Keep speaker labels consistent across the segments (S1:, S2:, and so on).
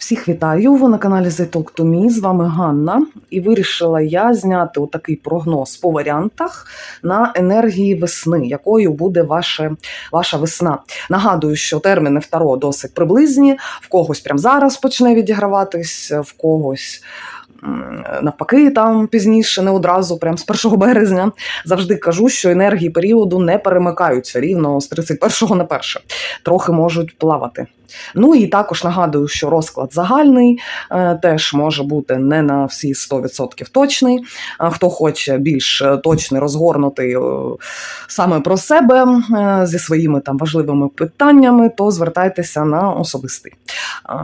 S1: Всіх вітаю! Ви на каналі The Talk to Me. З вами Ганна. І вирішила я зняти отакий прогноз по варіантах на енергії весни, якою буде ваше, ваша весна. Нагадую, що терміни второ досить приблизні. В когось прямо зараз почне відіграватись, в когось. Навпаки, там пізніше, не одразу, прям з 1 березня, завжди кажу, що енергії періоду не перемикаються рівно з 31 на 1. Трохи можуть плавати. Ну і також нагадую, що розклад загальний е, теж може бути не на всі 100% точний. А Хто хоче більш е, точний, розгорнутий е, саме про себе е, зі своїми там важливими питаннями, то звертайтеся на особистий е,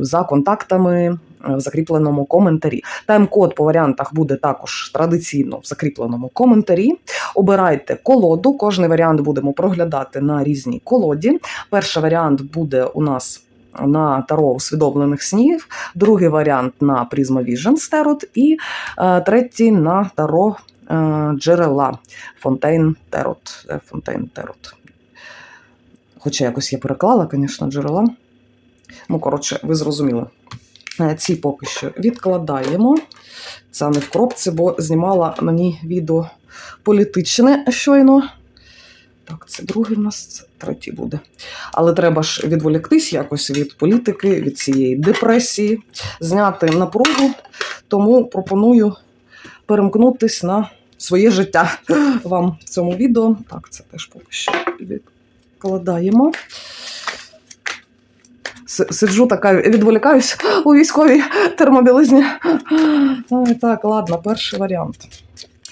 S1: за контактами. Е, В закріпленому коментарі. Тайм-код по варіантах буде також традиційно в закріпленому коментарі. Обирайте колоду. Кожний варіант будемо проглядати на різній колоді. Перший варіант буде у нас на таро усвідомлених снів, другий варіант на Prisma Vision Tarot і е, третій на таро е, джерела Tarot. Е, Fontaine Tarot. Хоча якось я переклала, звісно, джерела. Ну, коротше, ви зрозуміли. Е, Ці поки що відкладаємо. Це не в кропці, бо знімала ній відео політичне щойно. Так, це другий в нас, третій буде. Але треба ж відволіктись якось від політики, від цієї депресії, зняти напругу. Тому пропоную перемкнутись на своє життя вам в цьому відео. Так, це теж поки що відкладаємо. Сиджу така, відволікаюсь у військовій термобілизні. Так, ладно, перший варіант.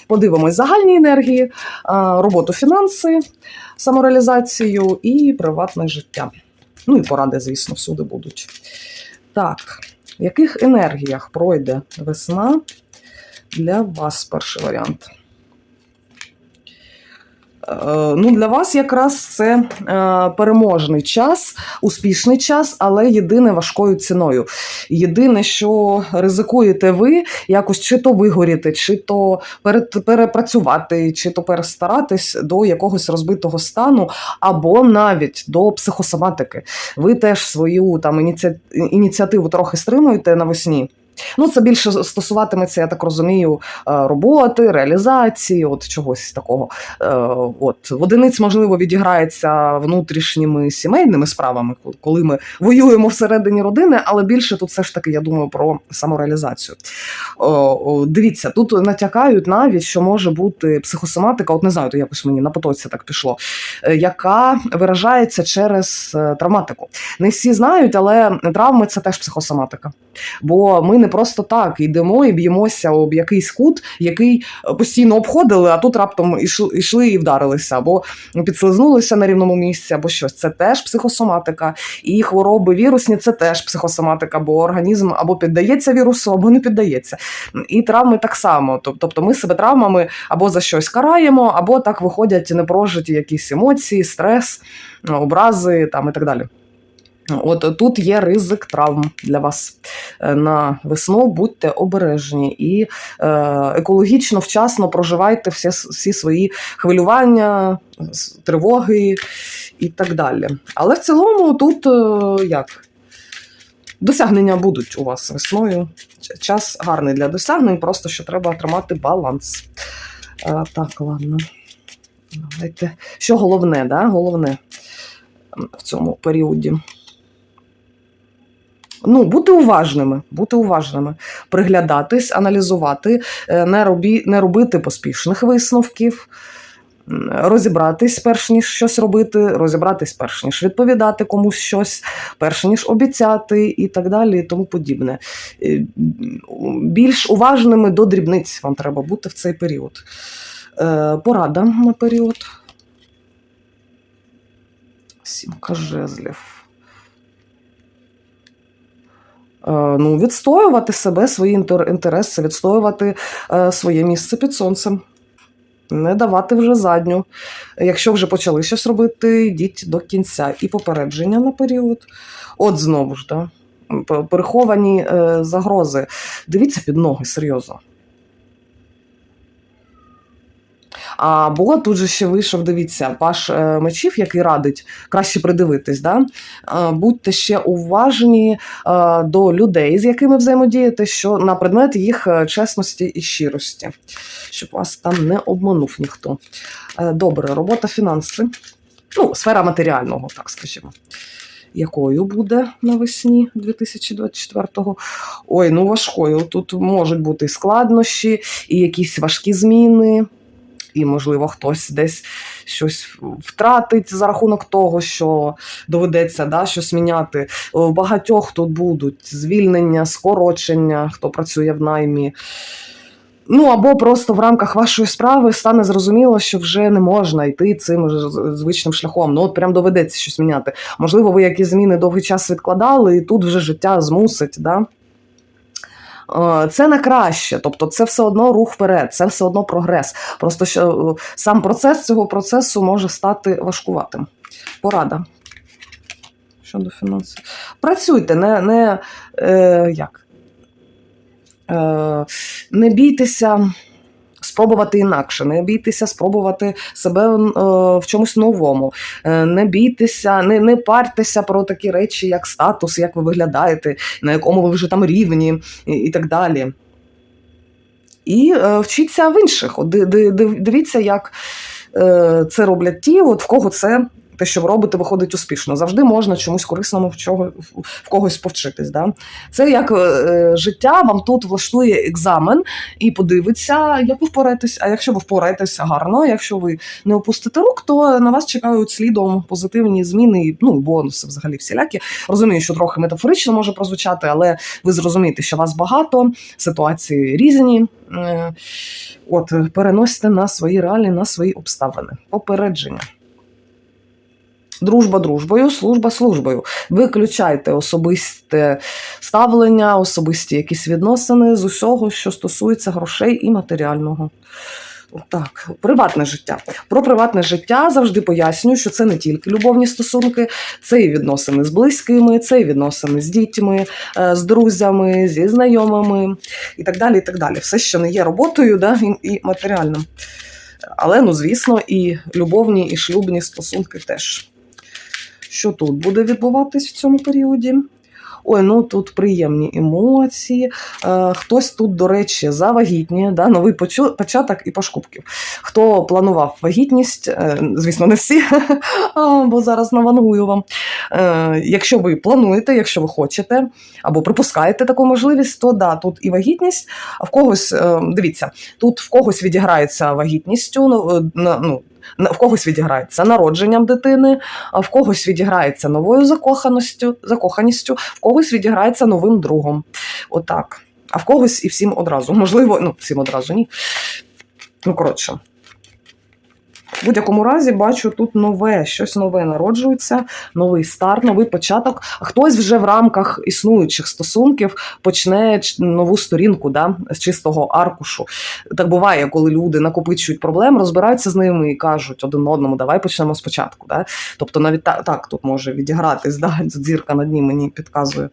S1: Подивимось загальні енергії, роботу фінанси, самореалізацію і приватне життя. Ну і поради, звісно, всюди будуть. Так, в яких енергіях пройде весна для вас перший варіант? Е, Ну, для вас якраз це е, переможний час, успішний час, але єдине важкою ціною. Єдине, що ризикуєте ви якось чи то вигоріти, чи то перепрацювати, чи то перестаратись до якогось розбитого стану, або навіть до психосоматики. Ви теж свою там ініці... ініціативу трохи стримуєте навесні. Ну, це більше стосуватиметься, я так розумію, е, роботи, реалізації, от чогось такого. Е, От в одиниць, можливо, відіграється внутрішніми сімейними справами, коли ми воюємо всередині родини, але більше тут все ж таки, я думаю, про самореалізацію. О, Дивіться, тут натякають навіть, що може бути психосоматика, от не знаю, то якось мені на потоці так пішло, е, яка виражається через е, травматику. Не всі знають, але травми це теж психосоматика. Бо ми не просто так йдемо і б'ємося об якийсь кут, який е, постійно обходили, а тут раптом ішли і вдарилися, або підслизнулися на рівному місці, або щось. Це теж психосоматика. І хвороби вірусні це теж психосоматика, бо організм або піддається вірусу, або не піддається. І травми так само. Тобто ми себе травмами або за щось караємо, або так виходять непрожиті якісь емоції, стрес, образи там і так далі. От тут є ризик травм для вас Е, на весну. Будьте обережні і е, екологічно вчасно проживайте всі, всі свої хвилювання, тривоги і так далі. Але в цілому тут е, як? Досягнення будуть у вас весною. Час гарний для досягнень, просто що треба тримати баланс. Е, так, ладно. Давайте. Що головне, да? головне в цьому періоді? Ну, бути уважними, бути уважними, приглядатись, аналізувати, е, не, робі, не робити поспішних висновків, розібратись, перш ніж щось робити, розібратись, перш ніж відповідати комусь щось, перш ніж обіцяти і так далі, і тому подібне. Е, Більш уважними до дрібниць вам треба бути в цей період. Е, Порада на період. Сімка жезлів. Е, Ну, відстоювати себе, свої інтер- інтереси, відстоювати е, своє місце під сонцем. Не давати вже задню. Якщо вже почали щось робити, йдіть до кінця. І попередження на період. От знову ж, да? переховані е, загрози. Дивіться під ноги, серйозно. Або тут же ще вийшов, дивіться, паш е, мечів, який радить краще придивитись. Да? Будьте ще уважні е, до людей, з якими взаємодієте, що на предмет їх е, чесності і щирості, щоб вас там не обманув ніхто. Добре, робота фінанси. Ну, сфера матеріального, так скажімо. Якою буде навесні 2024-го? Ой, ну важкою. Тут можуть бути складнощі, і якісь важкі зміни, і, можливо, хтось десь щось втратить за рахунок того, що доведеться да, щось міняти. В багатьох тут будуть звільнення, скорочення, хто працює в наймі. Ну або просто в рамках вашої справи стане зрозуміло, що вже не можна йти цим звичним шляхом. Ну от прям доведеться щось міняти. Можливо, ви якісь зміни довгий час відкладали, і тут вже життя змусить. Да? Е, Це на краще, тобто це все одно рух вперед, це все одно прогрес. Просто що е, сам процес цього процесу може стати важкуватим. Порада щодо фінансів. Працюйте, не, не е, як? Е, не бійтеся спробувати інакше, не бійтеся спробувати себе е, в чомусь новому, Е, не бійтеся, не, не партеся про такі речі, як статус, як ви виглядаєте, на якому ви вже там рівні, і, і так далі. І е, вчіться в інших. От, ди- ди- див- дивіться, як е, це роблять ті, от в кого це. Те, що ви робите, виходить успішно. Завжди можна чомусь корисному в, чого, в когось повчитись. Да? Це як е, життя вам тут влаштує екзамен і подивиться, як ви впораєтесь. А якщо ви впораєтеся гарно, якщо ви не опустите рук, то на вас чекають слідом позитивні зміни, ну бонуси взагалі всілякі. Розумію, що трохи метафорично може прозвучати, але ви зрозумієте, що вас багато, ситуації різні. Е, От переносите на свої реалії, на свої обставини. Попередження. Дружба дружбою, служба службою. Виключайте особисте ставлення, особисті якісь відносини з усього, що стосується грошей і матеріального. Так, приватне життя. Про приватне життя завжди пояснюю, що це не тільки любовні стосунки, це і відносини з близькими, це і відносини з дітьми, е, з друзями, зі знайомими і так далі. і так далі. Все, що не є роботою да, і, і матеріальним. Але, ну, звісно, і любовні, і шлюбні стосунки теж. Що тут буде відбуватись в цьому періоді? Ой, ну тут приємні емоції. Е, хтось тут, до речі, завагітніє, да, новий початок і пошкубків. Хто планував вагітність, е, звісно, не всі, бо зараз навангую вам. Е, якщо ви плануєте, якщо ви хочете, або припускаєте таку можливість, то да, тут і вагітність, а в когось, е, дивіться, тут в когось відіграється вагітністю, ну, е, ну, в когось відіграється народженням дитини, а в когось відіграється новою закоханістю, закоханістю, в когось відіграється новим другом. Отак. А в когось і всім одразу. Можливо, ну, всім одразу ні. Ну, коротше. В будь-якому разі бачу тут нове, щось нове народжується, новий старт, новий початок. Хтось вже в рамках існуючих стосунків почне нову сторінку да, з чистого аркушу. Так буває, коли люди накопичують проблем, розбираються з ними і кажуть один одному, давай почнемо спочатку. Да? Тобто навіть так, так тут може відігратись, да? зірка на дні мені підказує.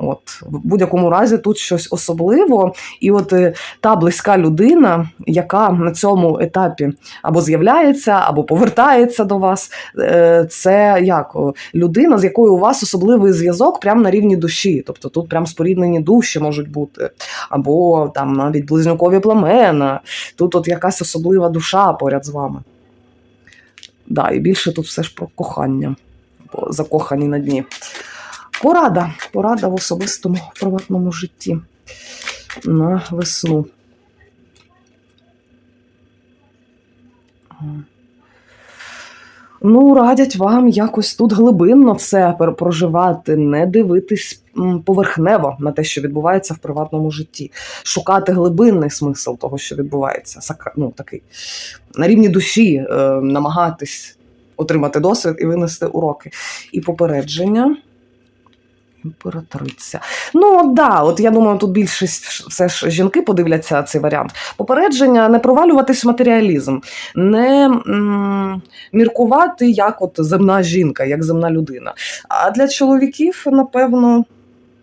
S1: От в будь-якому разі тут щось особливо, і от е, та близька людина, яка на цьому етапі або з'являється, або повертається до вас, е, це як людина, з якою у вас особливий зв'язок прямо на рівні душі. Тобто тут прям споріднені душі можуть бути, або там навіть близнюкові племена. Тут от якась особлива душа поряд з вами. Да, і більше тут все ж про кохання, бо закохані на дні. Порада. Порада в особистому приватному житті на весну. Ну, радять вам якось тут глибинно все проживати, не дивитись поверхнево на те, що відбувається в приватному житті, шукати глибинний смисл того, що відбувається, ну, такий на рівні душі, е, намагатись отримати досвід і винести уроки. І попередження. Імператриця. Ну, да, от я думаю, тут більшість все ж жінки подивляться цей варіант. Попередження не провалюватись в матеріалізм, не м, міркувати як от земна жінка, як земна людина. А для чоловіків, напевно,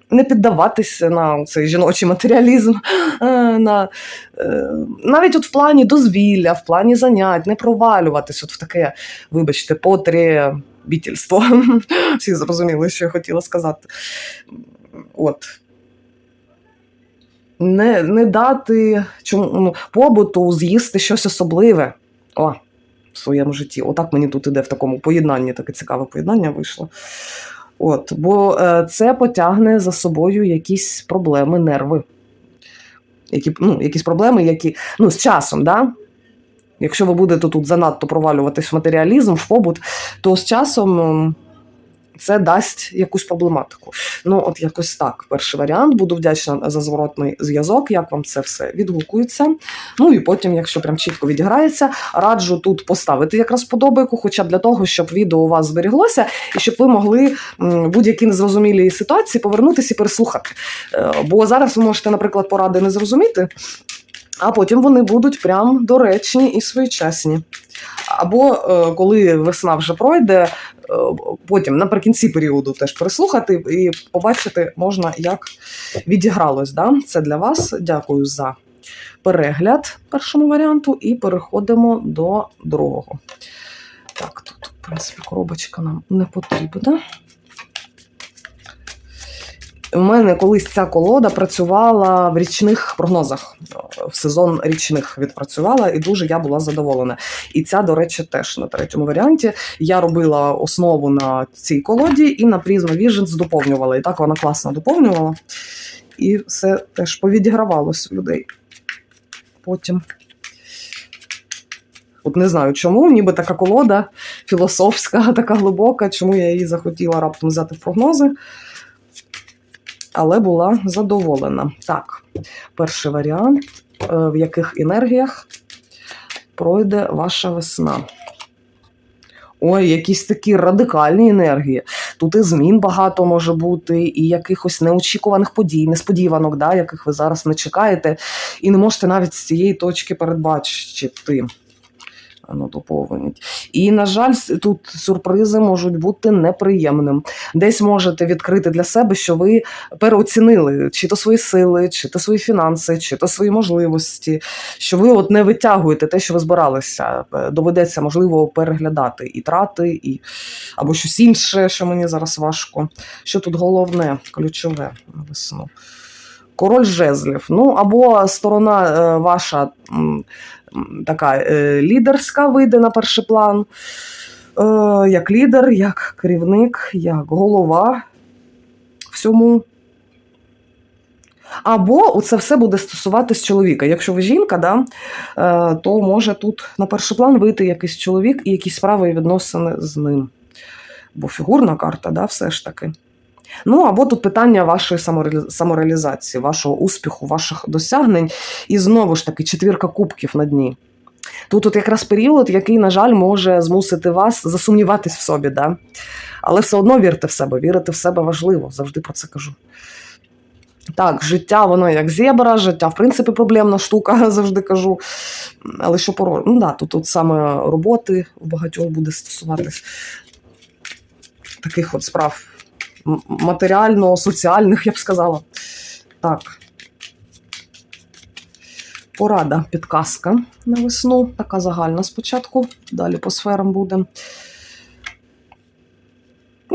S1: не піддаватися на цей жіночий матеріалізм, е, на, е, навіть от в плані дозвілля, в плані занять, не провалюватись от в таке, вибачте, потребітельство. Всі зрозуміли, що я хотіла сказати. От. Не, не дати чому, ну, побуту з'їсти щось особливе. О, в своєму житті. Отак мені тут іде в такому поєднанні, таке цікаве поєднання вийшло. От, бо е, це потягне за собою якісь проблеми, нерви. Які, ну, якісь проблеми, які ну, з часом, да? Якщо ви будете тут занадто провалюватись в матеріалізм, в побут, то з часом ем, це дасть якусь проблематику. Ну, от якось так. Перший варіант. Буду вдячна за зворотний зв'язок, як вам це все відгукується. Ну і потім, якщо прям чітко відіграється, раджу тут поставити якраз подобайку, хоча б для того, щоб відео у вас зберіглося, і щоб ви могли будь-які незрозумілі ситуації повернутися і переслухати. Е, Бо зараз ви можете, наприклад, поради не зрозуміти. А потім вони будуть прям доречні і своєчасні. Або е, коли весна вже пройде, е, потім наприкінці періоду теж переслухати і побачити можна, як відігралось. Да? Це для вас. Дякую за перегляд першому варіанту, і переходимо до другого. Так, тут, в принципі, коробочка нам не потрібна. У мене колись ця колода працювала в річних прогнозах. В сезон річних відпрацювала, і дуже я була задоволена. І ця, до речі, теж на третьому варіанті. Я робила основу на цій колоді і на Prisma Visions доповнювала. І так вона класно доповнювала. І все теж повідігравалось у людей. Потім. От не знаю чому, ніби така колода філософська, така глибока, чому я її захотіла раптом взяти в прогнози але була задоволена. Так, перший варіант, е, в яких енергіях пройде ваша весна. Ой, якісь такі радикальні енергії. Тут і змін багато може бути, і якихось неочікуваних подій, несподіванок, да, яких ви зараз не чекаєте, і не можете навіть з цієї точки передбачити. Ну, доповнить. І, на жаль, тут сюрпризи можуть бути неприємним. Десь можете відкрити для себе, що ви переоцінили чи то свої сили, чи то свої фінанси, чи то свої можливості, що ви от не витягуєте те, що ви збиралися. Е, Доведеться, можливо, переглядати і трати, і або щось інше, що мені зараз важко. Що тут головне, ключове на весну? Король жезлів. Ну, або сторона е, ваша така е, лідерська вийде на перший план. Е, як лідер, як керівник, як голова всьому. Або це все буде стосуватись чоловіка. Якщо ви жінка, да, е, то може тут на перший план вийти якийсь чоловік і якісь справи і відносини з ним. Бо фігурна карта, да, все ж таки. Ну, або тут питання вашої самореалізації, вашого успіху, ваших досягнень. І знову ж таки, четвірка кубків на дні. Тут от якраз період, який, на жаль, може змусити вас засумніватись в собі. Да? Але все одно вірте в себе, вірити в себе важливо, завжди про це кажу. Так, життя, воно як зебра, життя, в принципі, проблемна штука, завжди кажу. Але що поро... Ну да, тут, тут саме роботи у багатьох буде стосуватись таких от справ матеріально-соціальних, я б сказала. Так. Порада, підказка на весну. Така загальна спочатку. Далі по сферам буде.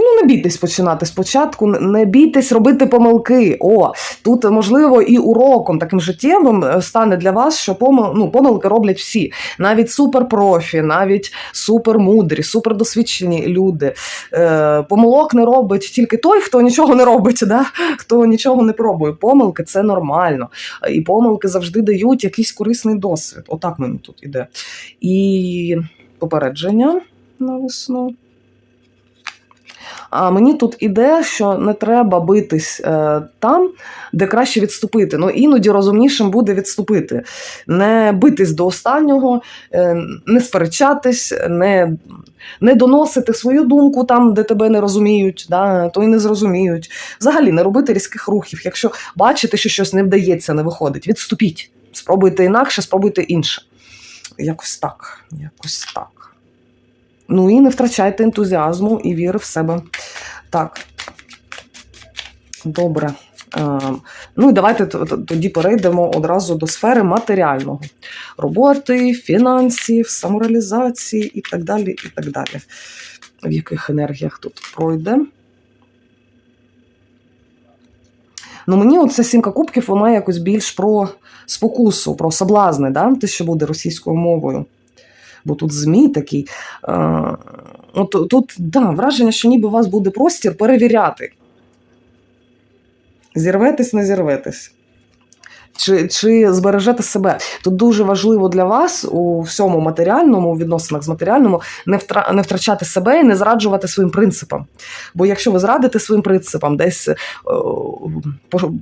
S1: Ну, не бійтесь починати спочатку, не- бійтесь робити помилки. О, тут можливо і уроком таким життєвим е, стане для вас, що помил, ну, помилки роблять всі. Навіть суперпрофі, навіть супермудрі, супердосвідчені люди. Е, помилок не робить тільки той, хто нічого не робить, да? хто нічого не пробує. Помилки це нормально. І помилки завжди дають якийсь корисний досвід. Отак мені тут іде. І попередження на весну. А мені тут іде, що не треба битись е, там, де краще відступити. Ну іноді розумнішим буде відступити, не битись до останнього, е, не сперечатись, не, не доносити свою думку там, де тебе не розуміють, да, то й не зрозуміють. Взагалі не робити різких рухів. Якщо бачите, що щось не вдається, не виходить, відступіть. Спробуйте інакше, спробуйте інше. Якось так. Якось так. Ну і не втрачайте ентузіазму і віри в себе. Так. Добре. Е, Ну і давайте тоді перейдемо одразу до сфери матеріального роботи, фінансів, самореалізації і так далі. і так далі. В яких енергіях тут пройде. Ну, мені оця сімка кубків, вона якось більш про спокусу, про соблазни, да? те, що буде російською мовою. Бо тут змій такий. Е, от тут да, враження, що ніби у вас буде простір перевіряти. Зірветесь, не зірветесь. Чи, чи збережете себе? Тут дуже важливо для вас у всьому матеріальному, у відносинах з матеріальному, не, втра, не втрачати себе і не зраджувати своїм принципам. Бо якщо ви зрадите своїм принципам, десь е,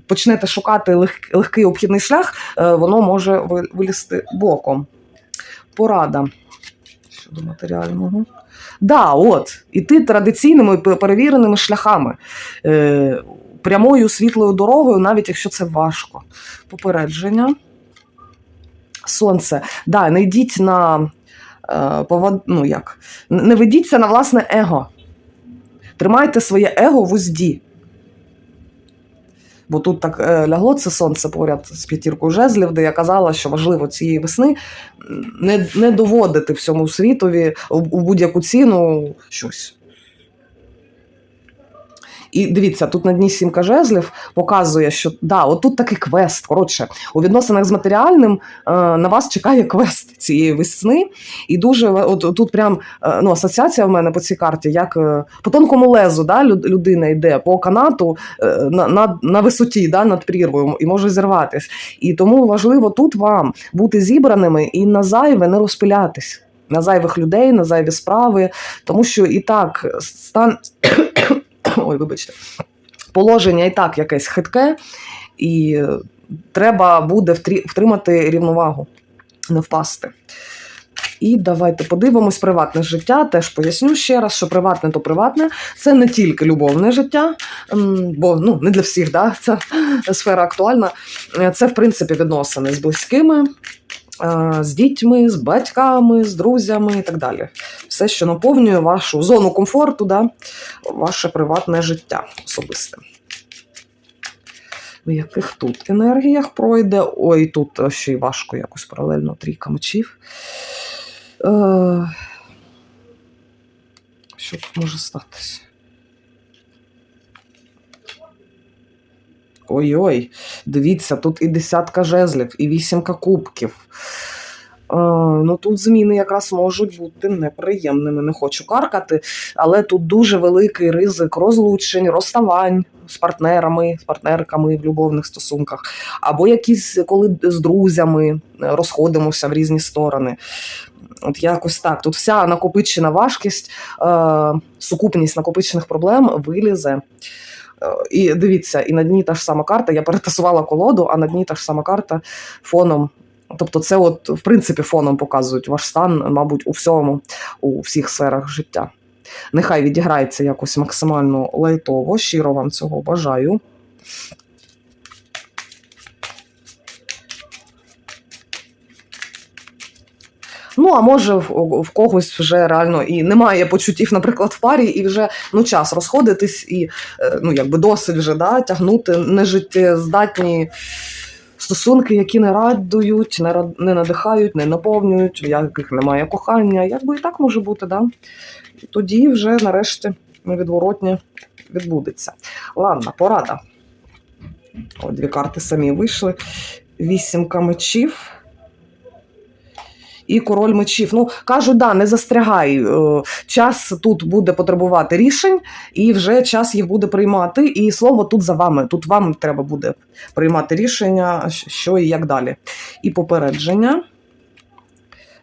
S1: почнете шукати лег, легкий обхідний шлях, е, воно може вилізти боком. Порада щодо матеріального. Да, от, іти традиційними перевіреними шляхами. Е, прямою світлою дорогою, навіть якщо це важко. Попередження. Сонце. Да, не йдіть на е, повод... ну, як? не ведіться на власне его. Тримайте своє его в узді. Бо тут так е, лягло це сонце поряд з п'ятіркою жезлів, де я казала, що важливо цієї весни не, не доводити всьому світові у, у будь-яку ціну щось. І дивіться, тут на дні сімка жезлів показує, що да, отут такий квест. Коротше, у відносинах з матеріальним е, на вас чекає квест цієї весни. І дуже от, тут прям е, ну, асоціація в мене по цій карті, як е, по тонкому лезу да, люд- людина йде по канату е, на, на, на висоті, да, над прірвою і може зірватись. І тому важливо тут вам бути зібраними і на зайве не розпилятись. На зайвих людей, на зайві справи, тому що і так стан ой, вибачте, положення і так якесь хитке, і е, треба буде втримати рівновагу, не впасти. І давайте подивимось приватне життя. Теж поясню ще раз, що приватне то приватне. Це не тільки любовне життя, бо ну, не для всіх, да, ця сфера актуальна. Це, в принципі, відносини з близькими, з дітьми, з батьками, з друзями і так далі. Все, що наповнює вашу зону комфорту, да, ваше приватне життя особисте. В яких тут енергіях пройде? Ой, тут е, ще й важко якось паралельно трійка мечів. Е, що тут може статися? Ой-ой, дивіться, тут і десятка жезлів, і вісімка кубків. Е, ну тут зміни якраз можуть бути неприємними. Не хочу каркати, але тут дуже великий ризик розлучень, розставань з партнерами, з партнерками в любовних стосунках, або якісь, коли з друзями е, розходимося в різні сторони. От якось так. Тут вся накопичена важкість, е, сукупність накопичених проблем вилізе. І дивіться, і на дні та ж сама карта. Я перетасувала колоду, а на дні та ж сама карта фоном. Тобто, це, от, в принципі, фоном показують ваш стан, мабуть, у всьому, у всіх сферах життя. Нехай відіграється якось максимально лайтово. Щиро вам цього бажаю. Ну, а може, в, в когось вже реально і немає почуттів, наприклад, в парі, і вже ну, час розходитись, і е, ну, якби досить вже да, тягнути нежиттєздатні стосунки, які не радують, не, рад- не надихають, не наповнюють, в яких немає кохання. Якби і так може бути, да? Тоді вже нарешті невідворотне відбудеться. Ладно, порада. О, дві карти самі вийшли. Вісімка мечів. І король мечів. Ну, кажу, да, не застрягай. Е, Час тут буде потребувати рішень, і вже час їх буде приймати. І слово тут за вами. Тут вам треба буде приймати рішення, що і як далі. І попередження.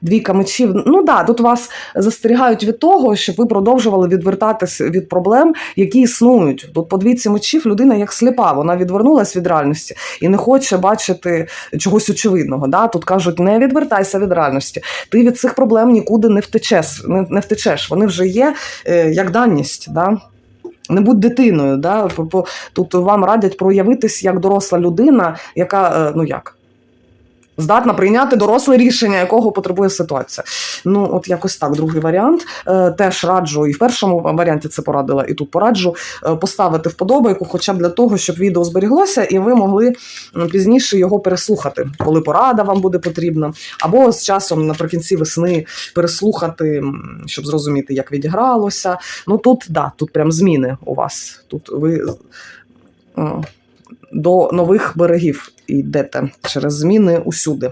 S1: Двійка мечів. Ну да, тут вас застерігають від того, щоб ви продовжували відвертатись від проблем, які існують. Тут по двійці мечів людина як сліпа, вона відвернулась від реальності і не хоче бачити чогось очевидного. Да? Тут кажуть, не відвертайся від реальності. Ти від цих проблем нікуди не втечеш. Не, не втечеш. Вони вже є е, як даність. Да? Не будь дитиною. Да? Тут вам радять проявитись як доросла людина, яка, е, ну як, Здатна прийняти доросле рішення, якого потребує ситуація. Ну, от якось так. Другий варіант. Е, теж раджу, і в першому варіанті це порадила, і тут пораджу е, поставити вподобайку, хоча б для того, щоб відео зберіглося, і ви могли пізніше його переслухати, коли порада вам буде потрібна, або з часом наприкінці весни переслухати, щоб зрозуміти, як відігралося. Ну тут да, тут прям зміни у вас. Тут ви до нових берегів йдете через зміни усюди.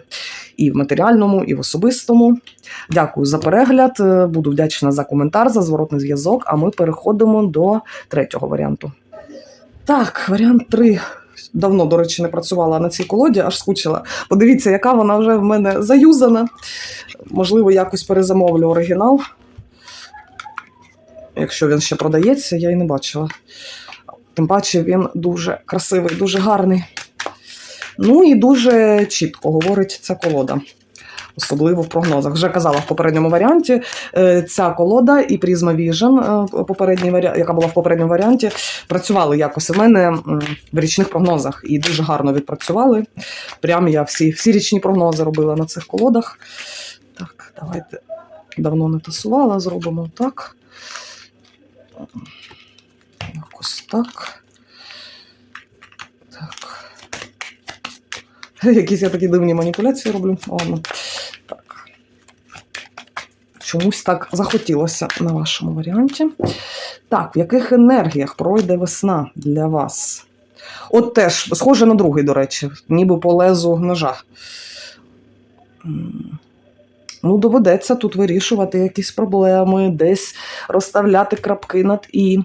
S1: І в матеріальному, і в особистому. Дякую за перегляд. Е, Буду вдячна за коментар, за зворотний зв'язок. А ми переходимо до третього варіанту. Так, варіант 3. Давно, до речі, не працювала на цій колоді, аж скучила. Подивіться, яка вона вже в мене заюзана. Можливо, якось перезамовлю оригінал. Якщо він ще продається, я і не бачила. Тим паче він дуже красивий, дуже гарний. Ну і дуже чітко говорить ця колода. Особливо в прогнозах. Вже казала в попередньому варіанті. е, Ця колода і Prisma Vision, е, попередній варіант, яка була в попередньому варіанті, працювали якось у мене в річних прогнозах і дуже гарно відпрацювали. Прям я всі, всі річні прогнози робила на цих колодах. Так, давайте давно не тасувала, зробимо так. Якось так. Так. Якісь я такі дивні маніпуляції роблю. Ладно. Так. Чомусь так захотілося на вашому варіанті. Так, в яких енергіях пройде весна для вас? От теж, схоже на другий, до речі, ніби по лезу ножа. Ну, доведеться тут вирішувати якісь проблеми, десь розставляти крапки над і,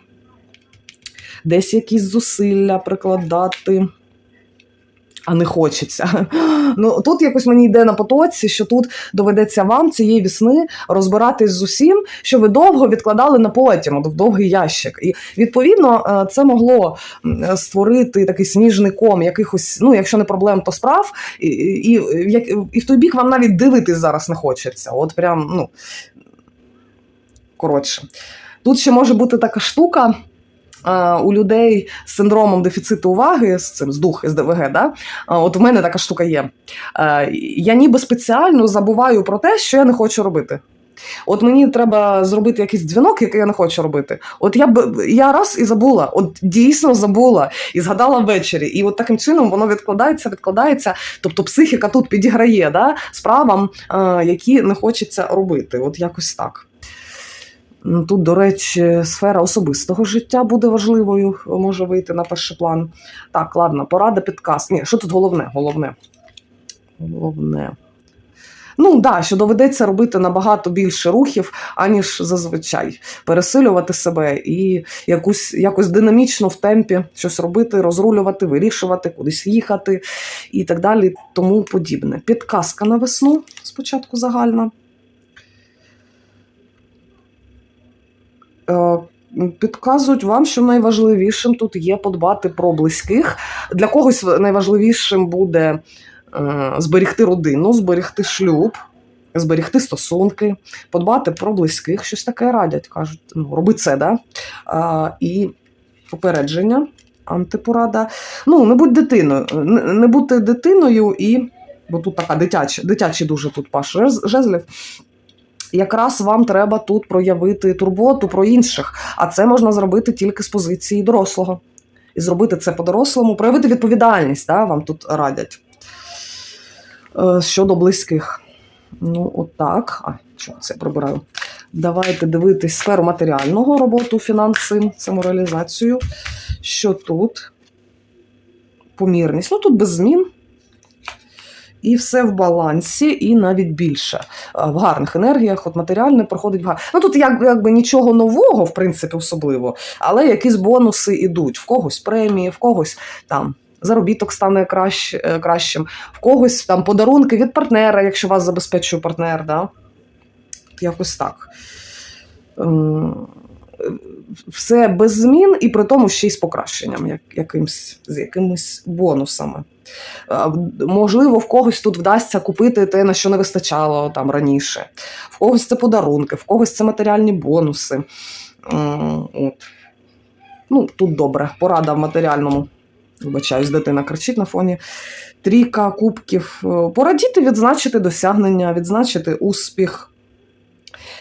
S1: десь якісь зусилля прикладати. А не хочеться. Ну тут якось мені йде на потоці, що тут доведеться вам цієї весни розбиратись з усім, що ви довго відкладали на потім, в довгий ящик. І відповідно е, це могло створити такий сніжний ком якихось, ну якщо не проблем, то справ, і, і, і, в той бік вам навіть дивитись зараз не хочеться. От прям, ну коротше. Тут ще може бути така штука. У людей з синдромом дефіциту уваги, з цим з дух СДВГ, да? От в мене така штука є. Е, Я ніби спеціально забуваю про те, що я не хочу робити. От мені треба зробити якийсь дзвінок, який я не хочу робити. От я б я раз і забула, от дійсно забула і згадала ввечері. І от таким чином воно відкладається, відкладається. Тобто психіка тут підіграє да, справам, е, які не хочеться робити. От якось так. М, Тут, до речі, сфера особистого життя буде важливою, може вийти на перший план. Так, ладно, порада підказ. Ні, що тут головне? Головне. Головне. Ну, да, що доведеться робити набагато більше рухів, аніж зазвичай. Пересилювати себе і якусь, якось динамічно в темпі щось робити, розрулювати, вирішувати, кудись їхати і так далі, тому подібне. Підказка на весну спочатку загальна. Підказують вам, що найважливішим тут є подбати про близьких. Для когось найважливішим буде е, зберігти родину, зберігти шлюб, зберігти стосунки, подбати про близьких, щось таке радять, кажуть, ну, роби це, да? А, і попередження, антипорада. Ну, не будь дитиною, не, бути дитиною і. Бо тут така дитяча, дитячий дуже тут паш жез- жезлів. Якраз вам треба тут проявити турботу про інших, а це можна зробити тільки з позиції дорослого. І зробити це по-дорослому, проявити відповідальність, да, вам тут радять. Е, щодо близьких. Ну, отак. А, що це прибираю? Давайте дивитись сферу матеріального роботу, фінанси, самореалізацію. Що тут? Помірність. Ну, тут без змін. І все в балансі, і навіть більше. В гарних енергіях, от матеріальне проходить в гар... Ну тут як, якби нічого нового, в принципі, особливо, але якісь бонуси йдуть. В когось премії, в когось там заробіток стане краще, е, кращим, в когось там подарунки від партнера, якщо вас забезпечує партнер. Да? Якось так. Ем, Все без змін, і при тому ще й з покращенням, як, якимсь, з якимись бонусами. Можливо, в когось тут вдасться купити те, на що не вистачало там раніше. В когось це подарунки, в когось це матеріальні бонуси. От. Ну, тут добре, порада в матеріальному. Вибачаюсь, дитина кричить на фоні. Трійка кубків. Порадіти, відзначити досягнення, відзначити успіх.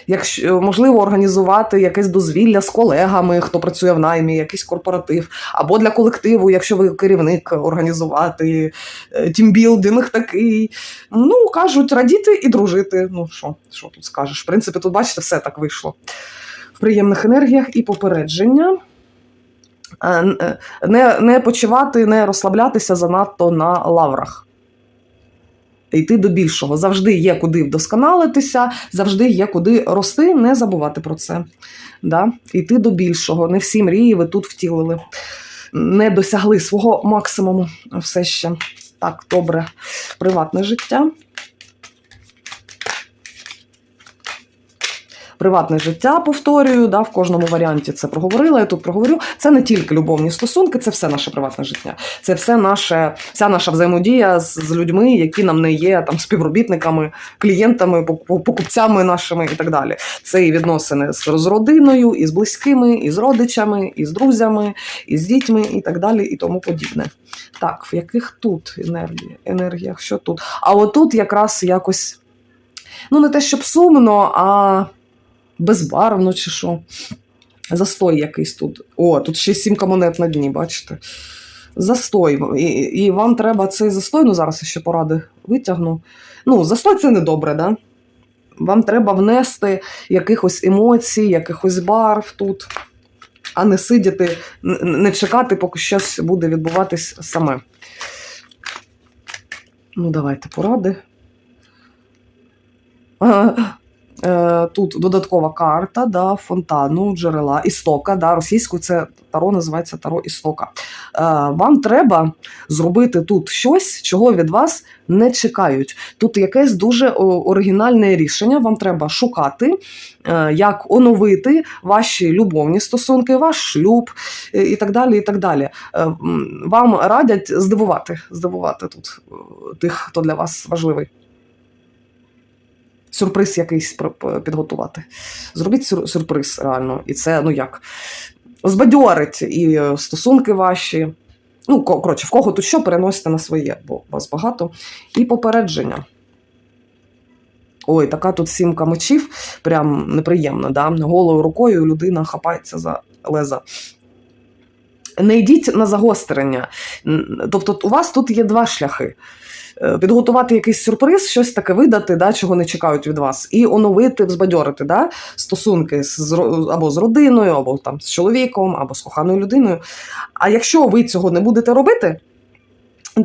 S1: Якщо можливо організувати якесь дозвілля з колегами, хто працює в наймі, якийсь корпоратив, або для колективу, якщо ви керівник, організувати е, тімбілдинг такий. Ну, кажуть, радіти і дружити. Ну, що, що тут скажеш? В принципі, тут, бачите, все так вийшло. В приємних енергіях і попередження. Е, е, Не, не почивати, не розслаблятися занадто на лаврах. Йти до більшого. Завжди є куди вдосконалитися, завжди є куди рости, не забувати про це. Да? Йти до більшого. Не всі мрії ви тут втілили. Не досягли свого максимуму все ще. Так, добре. Приватне життя. Приватне життя, повторюю, да, в кожному варіанті це проговорила. Я тут проговорю. Це не тільки любовні стосунки, це все наше приватне життя. Це все наше, вся наша взаємодія з, з людьми, які нам не є там співробітниками, клієнтами, покупцями нашими і так далі. Це і відносини з, родиною, і з близькими, і з родичами, і з друзями, і з дітьми, і так далі, і тому подібне. Так, в яких тут енергії, енергіях, що тут? А отут якраз якось, ну не те, щоб сумно, а безбарвно чи що. Застой якийсь тут. О, тут ще сімка монет на дні, бачите? Застой. І, і вам треба цей застой, ну зараз я ще поради витягну. Ну, застой це недобре, да? Вам треба внести якихось емоцій, якихось барв тут, а не сидіти, не чекати, поки щось буде відбуватись саме. Ну, давайте поради. Е, Тут додаткова карта да, фонтану, джерела, істока. Да, російською це таро називається таро істока. Е, Вам треба зробити тут щось, чого від вас не чекають. Тут якесь дуже оригінальне рішення. Вам треба шукати, е, як оновити ваші любовні стосунки, ваш шлюб і так далі. І так далі. Вам радять здивувати, здивувати тут тих, хто для вас важливий сюрприз якийсь підготувати. Зробіть сюр- сюрприз реально. І це, ну як, збадьорить і е, стосунки ваші. Ну, коротше, в кого тут що переносите на своє, бо вас багато. І попередження. Ой, така тут сімка мечів, прям неприємно, да? голою рукою людина хапається за леза. Не йдіть на загострення. Тобто, у вас тут є два шляхи е, підготувати якийсь сюрприз, щось таке видати, да, чого не чекають від вас, і оновити, взбадьорити да, стосунки з, або з родиною, або там з чоловіком, або з коханою людиною. А якщо ви цього не будете робити,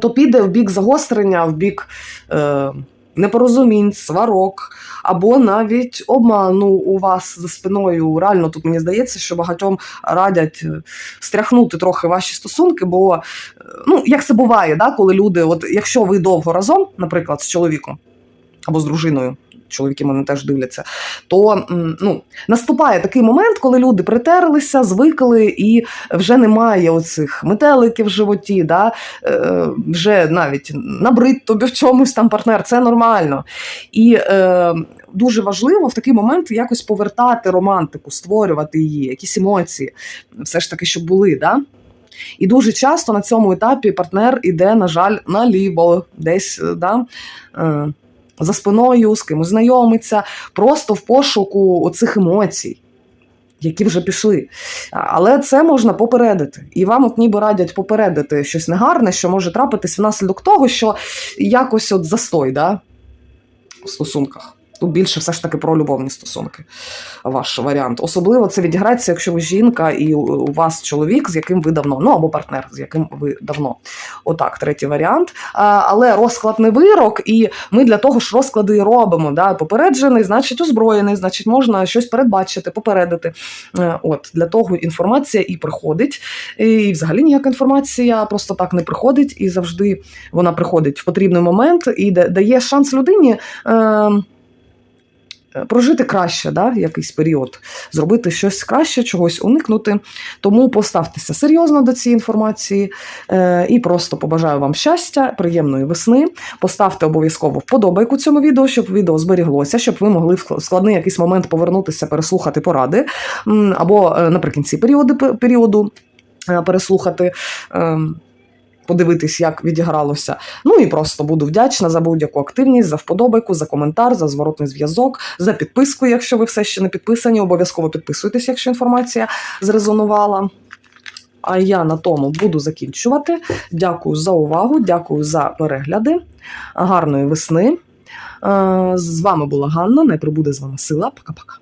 S1: то піде в бік загострення, в бік е, непорозумінь, сварок, або навіть обману у вас за спиною. Реально, тут мені здається, що багатьом радять е, стряхнути трохи ваші стосунки, бо е, ну, як це буває, да, коли люди, от якщо ви довго разом, наприклад, з чоловіком або з дружиною. Чоловіки мене теж дивляться, то ну, наступає такий момент, коли люди притерлися, звикли, і вже немає оцих метеликів в животі, да? е, вже навіть набрид тобі в чомусь там партнер, це нормально. І е, дуже важливо в такий момент якось повертати романтику, створювати її, якісь емоції, все ж таки, щоб були. Да? І дуже часто на цьому етапі партнер іде, на жаль, наліво, десь е, да, е, за спиною, з кимось знайомиться, просто в пошуку оцих емоцій. Які вже пішли. Але це можна попередити. І вам, от ніби радять попередити щось негарне, що може трапитись внаслідок того, що якось от застой да, в стосунках. Тут більше все ж таки про любовні стосунки. Ваш варіант. Особливо це відіграється, якщо ви жінка і у- вас чоловік, з яким ви давно, ну або партнер, з яким ви давно. Отак, третій варіант. Але розклад не вирок, і ми для того ж розклади робимо. Да? Попереджений, значить озброєний, значить, можна щось передбачити, попередити. Е, От для того інформація і приходить. І взагалі ніяка інформація просто так не приходить, і завжди вона приходить в потрібний момент і дає шанс людині. Е, Прожити краще, да, якийсь період, зробити щось краще, чогось уникнути. Тому поставтеся серйозно до цієї інформації е, і просто побажаю вам щастя, приємної весни. Поставте обов'язково вподобайку цьому відео, щоб відео зберіглося, щоб ви могли в складний якийсь момент повернутися, переслухати поради, або е, наприкінці періоду, періоду е, переслухати. Подивитись, як відігралося. Ну і просто буду вдячна за будь-яку активність, за вподобайку, за коментар, за зворотний зв'язок, за підписку, якщо ви все ще не підписані. Обов'язково підписуйтесь, якщо інформація зрезонувала. А я на тому буду закінчувати. Дякую за увагу, дякую за перегляди. Гарної весни. Е, З вами була Ганна. Най прибуде з вами сила. Пока-пока.